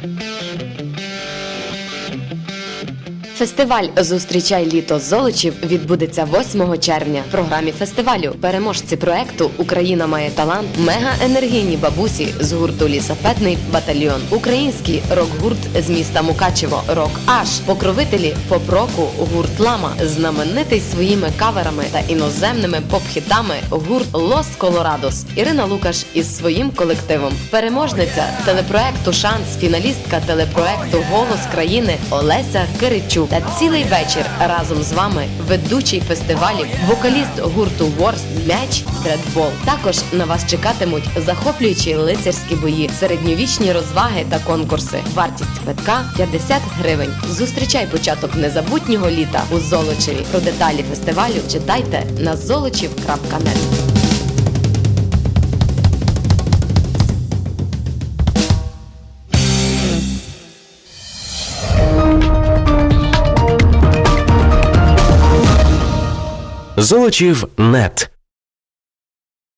Thank you. Фестиваль Зустрічай літо Золочів відбудеться 8 червня. В програмі фестивалю переможці проекту Україна має талант, мега-енергійні бабусі з гурту Лісапетний батальйон, український рок-гурт з міста Мукачево, Рок Аш, покровителі поп-року гурт Лама, знаменитий своїми каверами та іноземними поп-хітами гурт Лос Колорадос, Ірина Лукаш із своїм колективом, переможниця телепроекту Шанс, фіналістка телепроекту Голос країни Олеся Киричук. Та цілий вечір разом з вами ведучий фестивалів, вокаліст гурту Ворст М'яч Дредбол. Також на вас чекатимуть захоплюючі лицарські бої, середньовічні розваги та конкурси. Вартість квитка 50 гривень. Зустрічай початок незабутнього літа у Золочеві. Про деталі фестивалю читайте на золочів.нет. Золочів нет.